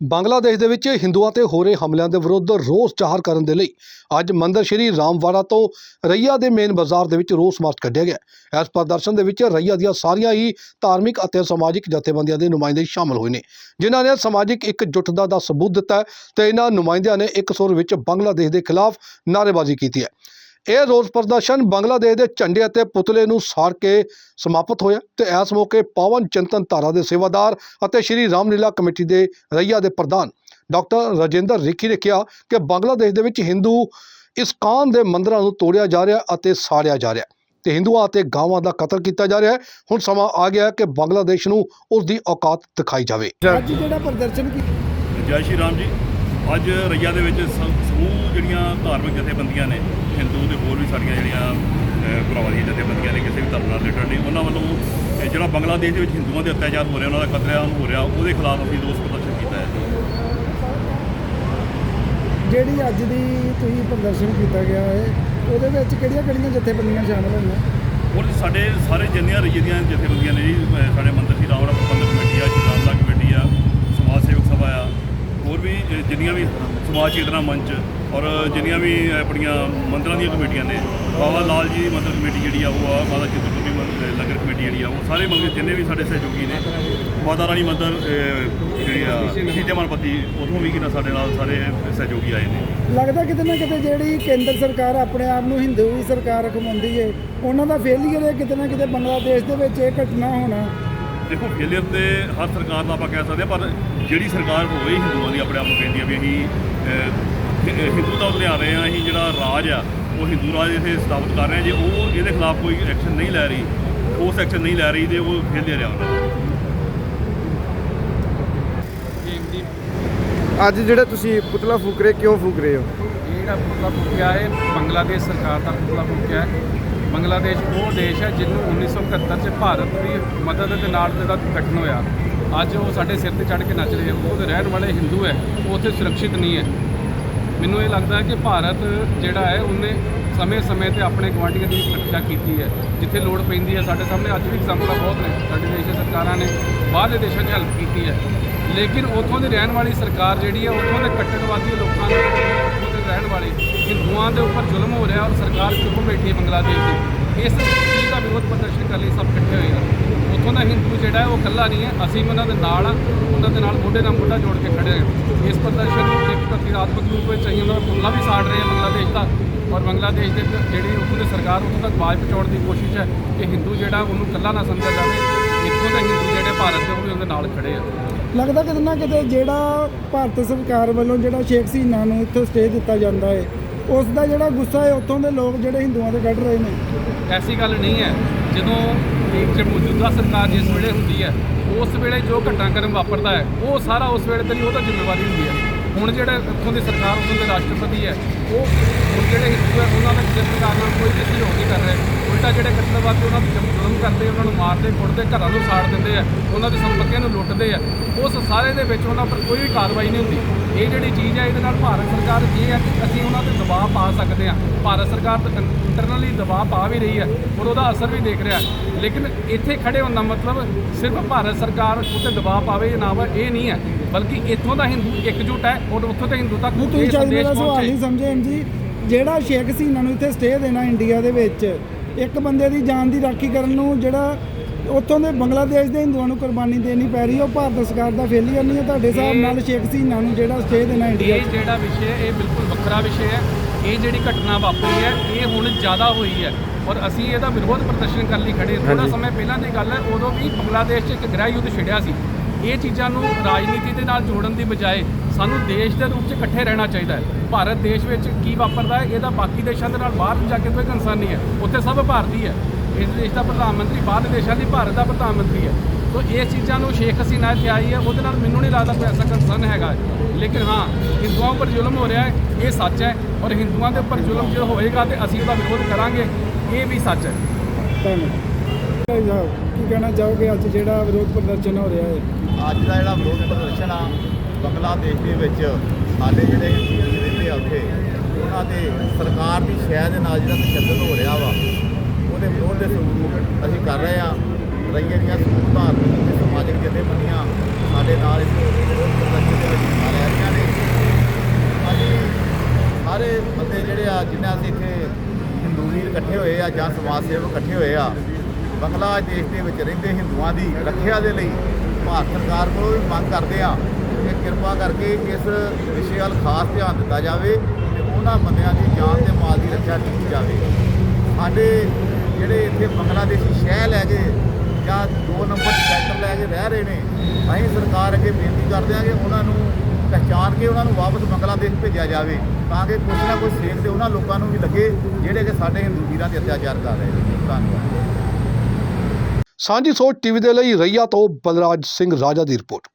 ਬੰਗਲਾਦੇਸ਼ ਦੇ ਵਿੱਚ ਹਿੰਦੂਆਂ ਤੇ ਹੋ ਰਹੇ ਹਮਲਿਆਂ ਦੇ ਵਿਰੁੱਧ ਰੋਸ ਜ਼ਾਹਰ ਕਰਨ ਦੇ ਲਈ ਅੱਜ ਮੰਦਰ ਸ਼੍ਰੀ ਰਾਮਵਾੜਾ ਤੋਂ ਰਈਆ ਦੇ ਮੇਨ ਬਾਜ਼ਾਰ ਦੇ ਵਿੱਚ ਰੋਸ ਮਾਰਚ ਕੱਢਿਆ ਗਿਆ। ਇਸ ਪ੍ਰਦਰਸ਼ਨ ਦੇ ਵਿੱਚ ਰਈਆ ਦੀਆਂ ਸਾਰੀਆਂ ਹੀ ਧਾਰਮਿਕ ਅਤੇ ਸਮਾਜਿਕ ਜਥੇਬੰਦੀਆਂ ਦੇ ਨੁਮਾਇੰਦੇ ਸ਼ਾਮਲ ਹੋਏ ਨੇ, ਜਿਨ੍ਹਾਂ ਨੇ ਸਮਾਜਿਕ ਇਕਜੁੱਟਤਾ ਦਾ ਸਬੂਤ ਦਿੱਤਾ ਹੈ ਤੇ ਇਹਨਾਂ ਨੁਮਾਇੰਦਿਆਂ ਨੇ ਇੱਕ ਸੁਰ ਵਿੱਚ ਬੰਗਲਾਦੇਸ਼ ਦੇ ਖਿਲਾਫ ਨਾਅਰੇਬਾਜ਼ੀ ਕੀਤੀ ਹੈ। ਇਹ ਰੋਸ ਪ੍ਰਦਰਸ਼ਨ ਬੰਗਲਾਦੇਸ਼ ਦੇ ਝੰਡੇ ਅਤੇ ਪੁਤਲੇ ਨੂੰ ਸਾੜ ਕੇ ਸਮਾਪਤ ਹੋਇਆ ਤੇ ਇਸ ਮੌਕੇ ਪਾਵਨ ਚਿੰਤਨ ਧਾਰਾ ਦੇ ਸੇਵਾਦਾਰ ਅਤੇ ਸ਼੍ਰੀ ਰਾਮਲੀਲਾ ਕਮੇਟੀ ਦੇ ਰਈਆ ਦੇ ਪ੍ਰਧਾਨ ਡਾਕਟਰ ਰਾਜਿੰਦਰ ਰਿੱਖੀ ਨੇ ਕਿਹਾ ਕਿ ਬੰਗਲਾਦੇਸ਼ ਦੇ ਵਿੱਚ ਹਿੰਦੂ ਇਸਕਾਨ ਦੇ ਮੰਦਰਾਂ ਨੂੰ ਤੋੜਿਆ ਜਾ ਰਿਹਾ ਅਤੇ ਸਾੜਿਆ ਜਾ ਰਿਹਾ ਤੇ ਹਿੰਦੂਆਂ ਅਤੇ ਗਾਵਾਂ ਦਾ ਕਤਲ ਕੀਤਾ ਜਾ ਰਿਹਾ ਹੈ। ਹੁਣ ਸਮਾਂ ਆ ਗਿਆ ਹੈ ਕਿ ਬੰਗਲਾਦੇਸ਼ ਨੂੰ ਉਸ ਦੀ ਔਕਾਤ ਦਿਖਾਈ ਜਾਵੇ। ਅੱਜ ਜਿਹੜਾ ਪ੍ਰਦਰਸ਼ਨ ਕੀ? ਜੈ ਸ਼੍ਰੀ ਰਾਮ ਜੀ। ਅੱਜ ਰਈਆ ਦੇ ਵਿੱਚ ਸਮੂਹ ਜਿਹੜੀਆਂ ਧਾਰਮਿਕ ਜਥੇਬੰਦੀਆਂ ਨੇ ਹਿੰਦੂ ਤੇ ਹੋਰ ਵੀ ਸਾਡੀਆਂ ਜਿਹੜੀਆਂ ਭਰਾਵਾਂ ਦੀਆਂ ਜਥੇਬੰਦੀਆਂ ਨੇ ਕਿਸੇ ਵੀ ਧਰਮ ਨਾਲ ਰਿਲੇਟਡ ਨੇ ਉਹਨਾਂ ਵੱਲੋਂ ਜਿਹੜਾ ਬੰਗਲਾਦੇਸ਼ ਦੇ ਵਿੱਚ ਹਿੰਦੂਆਂ ਦੇ ਅਤਿਆਚਾਰ ਹੋ ਰਿਹਾ ਉਹਨਾਂ ਦਾ ਕਤਲੇਆਮ ਹੋ ਰਿਹਾ ਉਹਦੇ ਖਿਲਾਫ ਅਸੀਂ ਰੋਸ ਪ੍ਰਦਰਸ਼ਨ ਕੀਤਾ ਹੈ। ਜਿਹੜੀ ਅੱਜ ਦੀ ਤੁਸੀਂ ਪ੍ਰਦਰਸ਼ਨ ਕੀਤਾ ਗਿਆ ਹੈ ਉਹਦੇ ਵਿੱਚ ਕਿਹੜੀਆਂ ਕਿਹੜੀਆਂ ਜਥੇਬੰਦੀਆਂ ਸ਼ਾਮਲ ਹੋਈਆਂ? ਔਰ ਸਾਡੇ ਸਾਰੇ ਜਿੰਨੀਆਂ ਰਈਏ ਦੀਆਂ ਜਥੇਬੰਦੀਆਂ ਨੇ ਜੀ ਸਾਡੇ ਮੰਦਰ ਸ਼੍ਰੀ ਰਾਮੜਾ ਪ੍ਰਬੰਧਕ ਕਮੇਟੀ ਆ ਸ਼੍ਰੀ ਰਾਮਲਾ ਕਮੇਟੀ ਆ ਸਮਾਜ ਸੇਵਕ ਸਭਾ ਆ ਹੋਰ ਵੀ ਜਿੰਨੀਆਂ ਵੀ ਸਮਾਜ ਚੇਤਨਾ ਮੰਚ ਔਰ ਜਿੰਨੀਆਂ ਵੀ ਆਪਣੀਆਂ ਮੰਦਰਾਂ ਦੀਆਂ ਕਮੇਟੀਆਂ ਨੇ, ਬਾਬਾ ਲਾਲ ਜੀ ਮੰਦਰ ਕਮੇਟੀ ਜਿਹੜੀ ਆ, ਉਹ ਆ ਮਾਤਾ ਚਿੰਤਪੁਰਨੀ ਮੰਦਰ ਲੰਗਰ ਕਮੇਟੀ ਜਿਹੜੀ ਆ, ਉਹ ਸਾਰੇ ਮੰਦਰ ਜਿੰਨੇ ਵੀ ਸਾਡੇ ਸਹਿਯੋਗੀ ਨੇ, ਮਾਤਾ ਰਾਣੀ ਮੰਦਰ ਜਿਹੜੀ ਆ ਸੀਜੇਮਨਪਤੀ ਉਥੋਂ ਵੀ ਕਿਨਾ ਸਾਡੇ ਨਾਲ ਸਾਰੇ ਸਹਿਯੋਗੀ ਆਏ ਨੇ। ਲੱਗਦਾ ਕਿਤੇ ਨਾ ਕਿਤੇ ਜਿਹੜੀ ਕੇਂਦਰ ਸਰਕਾਰ ਆਪਣੇ ਆਪ ਨੂੰ ਹਿੰਦੂ ਸਰਕਾਰ ਖਮਾਉਂਦੀ ਹੈ ਉਹਨਾਂ ਦਾ ਫੇਲੀਅਰ ਹੈ ਕਿਤੇ ਨਾ ਕਿਤੇ ਬੰਗਲਾਦੇਸ਼ ਦੇ ਵਿੱਚ ਇਹ ਘਟਨਾ ਹੋਣਾ। ਦੇਖੋ ਫੇਲਿਅਰ ਤੇ ਹਰ ਸਰਕਾਰ ਦਾ ਆਪਾਂ ਕਹਿ ਸਕਦੇ ਹਾਂ ਪਰ ਜਿਹੜੀ ਸਰਕਾਰ ਹੋਵੇ ਹਿੰਦੂਆਂ ਦੀ ਆਪਣੇ ਆਪ ਨੂੰ ਕਹਿੰਦੀ ਆ ਵੀ ਅਸੀਂ ਹਿ- ਹਿੰਦੂ ਦਾ ਲਿਆ ਰਹੇ ਆ ਅਸੀਂ ਜਿਹੜਾ ਰਾਜ ਆ ਉਹ ਹਿੰਦੂ ਰਾਜ ਇੱਥੇ ਸਥਾਪਿਤ ਕਰ ਰਹੇ ਆ ਜੇ ਉਹ ਇਹਦੇ ਖਿਲਾਫ ਕੋਈ ਐਕਸ਼ਨ ਨਹੀਂ ਲੈ ਰਹੀ ਉਸ ਐਕਸ਼ਨ ਨਹੀਂ ਲੈ ਰਹੀ ਤੇ ਉਹ ਫੇਲਿਅਰ ਆ ਉਹਨਾਂ ਦਾ ਅੱਜ ਜਿਹੜਾ ਤੁਸੀਂ ਪੁਤਲਾ ਫੂਕ ਰਹੇ ਕਿਉਂ ਫੂਕ ਰਹੇ ਹੋ? ਇਹ ਜਿਹੜਾ ਪੁਤਲਾ ਫੂਕਿਆ ਹੈ ਬੰਗਲਾਦੇਸ਼ ਸਰਕਾਰ ਦਾ ਪੁਤਲਾ ਫੂਕਿਆ ਹੈ। ਬੰਗਲਾਦੇਸ਼ ਉਹ ਦੇਸ਼ ਹੈ ਜਿਹਨੂੰ 1971 ਚ ਭਾਰਤ ਦੀ ਮਦਦ ਦੇ ਨਾਲ ਜਿਹੜਾ ਗਠਨ ਹੋਇਆ। ਅੱਜ ਉਹ ਸਾਡੇ ਸਿਰ ਤੇ ਚੜ੍ਹ ਕੇ ਨੱਚ ਰਹੇ ਆ ਉਹਦੇ ਰਹਿਣ ਵਾਲੇ ਹਿੰਦੂ ਹੈ। ਉਹ ਉੱਥੇ ਸੁਰੱਖਿਅਤ ਨਹੀਂ ਹੈ। ਮੈਨੂੰ ਇਹ ਲੱਗਦਾ ਹੈ ਕਿ ਭਾਰਤ ਜਿਹੜਾ ਹੈ, ਉਹਨੇ ਸਮੇਂ-ਸਮੇਂ ਤੇ ਆਪਣੇ ਗੁਆਂਢੀਆਂ ਦੀ ਸੁਰੱਖਿਆ ਕੀਤੀ ਹੈ। ਜਿੱਥੇ ਲੋੜ ਪੈਂਦੀ ਹੈ, ਸਾਡੇ ਸਾਹਮਣੇ ਅੱਜ ਵੀ ਐਗਜ਼ਾਮਪਲਾਂ ਬਹੁਤ ਨੇ। ਸਾਡੇ ਦੇਸ਼ ਦੀਆਂ ਸਰਕਾਰਾਂ ਨੇ ਬਾਹਰਲੇ ਦੇਸ਼ਾਂ 'ਚ ਹੈਲਪ ਕੀਤੀ ਹੈ। ਲੇਕਿਨ ਉੱਥੋਂ ਦੀ ਰਹਿਣ ਵਾਲੀ ਸਰਕਾਰ ਜਿਹੜੀ ਹੈ, ਉੱਥੋਂ ਦੇ ਕੱਟੜਵਾਦੀ ਲੋਕਾਂ ਨੂੰ ਰਹਿਣ ਵਾਲੇ ਹਿੰਦੂਆਂ ਦੇ ਉੱਪਰ ਜ਼ੁਲਮ ਹੋ ਰਿਹਾ ਔਰ ਸਰਕਾਰ ਚੁੱਪ ਬੈਠੀ ਹੈ ਬੰਗਲਾਦੇਸ਼ ਦੀ। ਇਸ ਚੀਜ਼ ਦਾ ਵਿਰੋਧ ਪ੍ਰਦਰਸ਼ਨ ਕਰਨ ਲਈ ਸਭ ਇਕੱਠੇ ਹੋਏ ਆ। ਉੱਥੋਂ ਦਾ ਹਿੰਦੂ ਜਿਹੜਾ ਹੈ ਉਹ ਇਕੱਲਾ ਨਹੀਂ ਹੈ, ਅਸੀਂ ਵੀ ਉਹਨਾਂ ਦੇ ਨਾਲ ਆ, ਉਹਨਾਂ ਦੇ ਨਾਲ ਮੋਢੇ ਨਾਲ ਮੋਢਾ ਜੋੜ ਕੇ ਖੜੇ ਹਾਂ ਇਸ ਪ੍ਰਦਰਸ਼ਨ ਨੂੰ ਇੱਕ ਪ੍ਰਤੀਰਾਤਮਕ ਰੂਪ ਵਿੱਚ ਅਸੀਂ ਉਹਨਾਂ ਦਾ ਪੁਤਲਾ ਵੀ ਸਾੜ ਰਹੇ ਹਾਂ ਬੰਗਲਾਦੇਸ਼ ਦਾ। ਔਰ ਬੰਗਲਾਦੇਸ਼ ਦੇ ਜਿਹੜੀ ਉੱਥੋਂ ਦੀ ਸਰਕਾਰ ਉੱਥੋਂ ਤੱਕ ਆਵਾਜ਼ ਪਹੁੰਚਾਉਣ ਦੀ ਕੋਸ਼ਿਸ਼ ਹੈ ਕਿ ਹਿੰਦੂ ਜਿਹੜਾ ਉਹਨੂੰ ਇਕੱਲਾ ਨਾ ਸਮਝਿਆ ਜਾਵੇ। ਇੱਥੋਂ ਦੇ ਹਿੰਦੂ ਜਿਹੜੇ ਭਾਰਤ ਦੇ ਉਹ ਵੀ ਉਹਦੇ ਨਾਲ ਖੜੇ ਆ। ਲੱਗਦਾ ਕਿਤੇ ਨਾ ਕਿਤੇ ਜਿਹੜਾ ਭਾਰਤ ਸਰਕਾਰ ਵੱਲੋਂ ਜਿਹੜਾ ਸ਼ੇਖ ਹਸੀਨਾ ਨੂੰ ਇੱਥੋਂ ਸਟੇ ਦਿੱਤਾ ਜਾਂਦਾ ਹੈ ਉਸ ਦਾ ਜਿਹੜਾ ਗੁੱਸਾ ਹੈ, ਉੱਥੋਂ ਦੇ ਲੋਕ ਜਿਹੜੇ ਹਿੰਦੂਆਂ ਤੇ ਕੱਢ ਰਹੇ ਨੇ। ਐਸੀ ਗੱਲ ਨਹੀਂ ਹੈ। ਜਦੋਂ ਇੱਕ ਮੌਜੂਦਾ ਸਰਕਾਰ ਜਿਸ ਵੇਲੇ ਹੁੰਦੀ ਹੈ, ਉਸ ਵੇਲੇ ਜੋ ਘਟਨਾਕ੍ਰਮ ਵਾਪਰਦਾ ਹੈ, ਉਹ ਸਾਰਾ ਉਸ ਵੇਲੇ ਤੇ ਨਹੀਂ ਉਹਦਾ ਜ਼ਿੰਮੇਵਾਰੀ ਹੁੰਦੀ ਹੈ। ਹੁਣ ਜਿਹੜੇ ਉੱਥੋਂ ਦੀ ਸਰਕਾਰ, ਉੱਥੋਂ ਦੇ ਰਾਸ਼ਟਰਪਤੀ ਹੈ, ਉਹ ਹੁਣ ਜਿਹੜੇ ਹਿੰਦੂ ਹੈ, ਉਹਨਾਂ ਦਾ ਕਿਸੇ ਪ੍ਰਕਾਰ ਨਾਲ ਕੋਈ ਕਿਸੇ ਰੋਕ ਨਹੀਂ ਕਰ ਰਹੇ। ਉਲਟਾ ਜਿਹੜੇ ਕਤਲਵਾਦੀ ਉਹਨਾਂ ਦੀ ਜ਼ੁਲਮ ਕਰਦੇ, ਉਹਨਾਂ ਨੂੰ ਮਾਰਦੇ, ਕੁੱਟਦੇ, ਘਰਾਂ ਨੂੰ ਸਾੜ ਦਿੰਦੇ ਆ ਉਹਨਾਂ ਦੀ ਸੰਪਤੀਆਂ ਨੂੰ ਲੁੱਟਦੇ ਆ ਉਸ ਸਾਰੇ ਦੇ ਵਿੱਚ ਉਹਨਾਂ ਪਰ ਕੋਈ ਵੀ ਕਾਰਵਾਈ ਨਹੀਂ ਹੁੰਦੀ। ਇਹ ਜਿਹੜੀ ਚੀਜ਼ ਹੈ ਇਹਦੇ ਨਾਲ ਭਾਰਤ ਸਰਕਾਰ ਇਹ ਹੈ ਕਿ ਅਸੀਂ ਉਹਨਾਂ ਤੇ ਦਬਾਅ ਪਾ ਸਕਦੇ ਹਾਂ। ਭਾਰਤ ਸਰਕਾਰ ਤਾਂ ਇੰਟਰਨਲੀ ਦਬਾਅ ਪਾ ਵੀ ਰਹੀ ਹੈ ਔਰ ਉਹਦਾ ਅਸਰ ਵੀ ਦੇਖ ਰਿਹਾ। ਲੇਕਿਨ ਇੱਥੇ ਖੜੇ ਹੋਣ ਦਾ ਮਤਲਬ ਸਿਰਫ ਭਾਰਤ ਸਰਕਾਰ ਉੱਤੇ ਦਬਾਅ ਪਾਵੇ ਜਾਂ ਨਾ ਇਹ ਨਹੀਂ ਹੈ। ਬਲਕਿ ਇੱਥੋਂ ਦਾ ਹਿੰਦੂ ਇਕਜੁੱਟ ਹੈ ਔਰ ਉੱਥੋਂ ਦੇ ਹਿੰਦੂ ਤੱਕ ਇਹ ਸੰਦੇਸ਼ ਪਹੁੰਚੇ। ਨਹੀਂ ਸਮਝੇ ਜੀ ਜਿਹੜਾ ਸ਼ੇਖ ਹਸੀਨਾ ਨੂੰ ਇੱਥੇ ਸਟੇ ਦੇਣਾ ਇੰਡੀਆ ਦੇ ਵਿੱਚ ਇੱਕ ਬੰਦੇ ਦੀ ਜਾਨ ਦੀ ਰਾਖੀ ਕਰਨ ਨੂੰ ਜਿਹੜਾ ਉੱਥੋਂ ਦੇ ਬੰਗਲਾਦੇਸ਼ ਦੇ ਹਿੰਦੂਆਂ ਨੂੰ ਕੁਰਬਾਨੀ ਦੇਣੀ ਪੈ ਰਹੀ ਹੈ ਉਹ ਭਾਰਤ ਸਰਕਾਰ ਦਾ ਫੇਲੀਅਰ ਨਹੀਂ ਹੈ ਤੁਹਾਡੇ ਹਿਸਾਬ ਨਾਲ ਸ਼ੇਖ ਹਸੀਨਾ ਨੂੰ ਜਿਹੜਾ ਸਟੇ ਦੇਣਾ ਇੰਡੀਆ ਇਹ 'ਚ। ਜਿਹੜਾ ਵਿਸ਼ੇ ਹੈ ਇਹ ਬਿਲਕੁਲ ਵੱਖਰਾ ਵਿਸ਼ੇ ਹੈ। ਇਹ ਜਿਹੜੀ ਘਟਨਾ ਵਾਪਰੀ ਹੈ ਇਹ ਹੁਣ ਜ਼ਿਆਦਾ ਹੋਈ ਹੈ। ਔਰ ਅਸੀਂ ਇਹਦਾ ਵਿਰੋਧ ਪ੍ਰਦਰਸ਼ਨ ਕਰਨ ਲਈ ਖੜੇ ਥੋੜਾ। ਸਮੇਂ ਪਹਿਲਾਂ ਦੀ ਗੱਲ ਹੈ ਉਦੋਂ ਵੀ ਬੰਗਲਾਦੇਸ਼ 'ਚ ਇੱਕ ਗ੍ਰਹਿ ਯੁੱਧ ਛਿੜਿਆ ਸੀ। ਇਹ ਚੀਜ਼ਾਂ ਨੂੰ ਰਾਜਨੀਤੀ ਦੇ ਨਾਲ ਜੋੜਨ ਦੀ ਬਜਾਏ ਸਾਨੂੰ ਦੇਸ਼ ਦੇ ਰੂਪ 'ਚ ਇਕੱਠੇ ਰਹਿਣਾ ਚਾਹੀਦਾ ਹੈ। ਭਾਰਤ ਦੇਸ਼ ਵਿੱਚ ਕੀ ਵਾਪਰਦਾ ਹੈ ਇਹਦਾ ਬਾਕੀ ਦੇਸ਼ਾਂ ਦੇ ਨਾਲ ਬਾਹਰ ਜਾ ਕੇ ਕੋਈ ਕੰਸਰਨ ਨਹੀਂ ਹੈ। ਉੱਥੇ ਸਭ ਭਾਰਤੀ ਹੈ। ਇਸ ਦੇਸ਼ ਦਾ ਪ੍ਰਧਾਨ ਮੰਤਰੀ ਬਾਹਰ ਦੇ ਦੇਸ਼ਾਂ ਦੀ ਭਾਰਤ ਦਾ ਪ੍ਰਧਾਨ ਮੰਤਰੀ ਹੈ। ਸੋ ਇਹ ਚੀਜ਼ਾਂ ਨੂੰ ਸ਼ੇਖ ਹਸੀਨਾ ਇੱਥੇ ਆਈ ਹੈ ਉਹਦੇ ਨਾਲ ਮੈਨੂੰ ਨਹੀਂ ਲੱਗਦਾ ਕੋਈ ਐਸਾ ਕੰਸਰਨ ਹੈਗਾ। ਲੇਕਿਨ ਹਾਂ ਹਿੰਦੂਆਂ ਉੱਪਰ ਜ਼ੁਲਮ ਹੋ ਰਿਹਾ ਹੈ ਇਹ ਸੱਚ ਹੈ ਔਰ ਹਿੰਦੂਆਂ ਦੇ ਉੱਪਰ ਜ਼ੁਲਮ ਜੋ ਹੋਏਗਾ ਤੇ ਅਸੀਂ ਉਹਦਾ ਵਿਰੋਧ ਕਰਾਂਗੇ ਇਹ ਵੀ ਸੱਚ ਹੈ। ਧੰਨਵਾਦ। ਕੀ ਕਹਿਣਾ ਚਾਹੋਗੇ? ਅੱਜ ਜਿਹੜਾ ਵਿਰੋਧ ਪ੍ਰਦਰਸ਼ਨ ਹੋ ਰਿਹਾ ਹੈ। ਅੱਜ ਦਾ ਜਿਹੜਾ ਵਿਰੋਧ ਪ੍ਰਦਰਸ਼ਨ ਆ ਬੰਗਲਾਦੇਸ਼ ਦੇ ਵਿੱਚ ਸਾਡੇ ਜਿਹੜੇ ਹਿੰਦੂ ਰਹਿੰਦੇ ਆ ਉੱਥੇ ਉਹਨਾਂ ਦੇ ਸਰਕਾਰ ਦੀ ਸ਼ਹਿ ਦੇ ਨਾਲ ਜਿਹੜਾ ਤਸ਼ੱਦਦ ਹੋ ਰਿਹਾ ਵਾ ਉਹਦੇ ਵਿਰੋਧ ਦੇ ਸਬੂਤ ਅਸੀਂ ਕਰ ਰਹੇ ਹਾਂ। ਰਈਏ ਦੀਆਂ ਧਾਰਮਿਕ ਤੇ ਸਮਾਜਿਕ ਜਥੇਬੰਦੀਆਂ ਸਾਡੇ ਨਾਲ ਇਸ ਵਿਰੋਧ ਪ੍ਰਦਰਸ਼ਨ ਦੇ ਵਿੱਚ ਹਿੱਸਾ ਲੈ ਰਹੀਆਂ ਨੇ। ਅਸੀਂ ਸਾਰੇ ਬੰਦੇ ਜਿਹੜੇ ਆ, ਜਿਨ੍ਹਾਂ ਅਸੀਂ ਇੱਥੇ ਹਿੰਦੂ ਵੀਰ ਇਕੱਠੇ ਹੋਏ ਆ ਜਾਂ ਸਮਾਜ ਸੇਵਕ ਇਕੱਠੇ ਹੋਏ ਆ ਬੰਗਲਾ ਦੇਸ਼ ਦੇ ਵਿੱਚ ਰਹਿੰਦੇ ਹਿੰਦੂਆਂ ਦੀ ਰੱਖਿਆ ਦੇ ਲਈ ਭਾਰਤ ਸਰਕਾਰ ਕੋਲੋਂ ਵੀ ਮੰਗ ਕਰਦੇ ਆ ਕਿ ਕਿਰਪਾ ਕਰਕੇ ਇਸ ਵਿਸ਼ੇ ਵੱਲ ਖਾਸ ਧਿਆਨ ਦਿੱਤਾ ਜਾਵੇ ਤੇ ਉਹਨਾਂ ਬੰਦਿਆਂ ਦੀ ਜਾਨ ਤੇ ਮਾਲ ਦੀ ਰੱਖਿਆ ਕੀਤੀ ਜਾਵੇ। ਸਾਡੇ ਜਿਹੜੇ ਬੰਗਲਾਦੇਸ਼ੀ ਸ਼ਹਿ ਲੈ ਕੇ ਜਾਂ ਦੋ ਨੰਬਰ ਸੈਕਟਰ ਲੈ ਕੇ ਰਹਿ ਰਹੇ ਨੇ, ਅਸੀਂ ਸਰਕਾਰ ਅੱਗੇ ਬੇਨਤੀ ਕਰਦੇ ਹਾਂ ਕਿ ਉਹਨਾਂ ਨੂੰ ਪਹਿਚਾਨ ਕੇ ਉਹਨਾਂ ਨੂੰ ਵਾਪਸ ਬੰਗਲਾਦੇਸ਼ ਭੇਜਿਆ ਜਾਵੇ, ਤਾਂ ਕਿ ਕੁਛ ਨਾ ਕੁਛ ਸੇਖ ਤੇ ਉਹਨਾਂ ਲੋਕਾਂ ਨੂੰ ਵੀ ਲੱਗੇ, ਜਿਹੜੇ ਕਿ ਸਾਡੇ ਹਿੰਦੂ ਵੀਰਾਂ ਤੇ ਅਤਿਆਚਾਰ ਕਰ ਰਹੇ ਨੇ। ਧੰਨਵਾਦ। ਸਾਂਝੀ ਸੋਚ ਟੀਵੀ ਦੇ ਲਈ ਰਈਆ ਤੋਂ ਬਲਰਾਜ ਸਿੰਘ ਰਾਜਾ ਦੀ ਰਿਪੋਰਟ।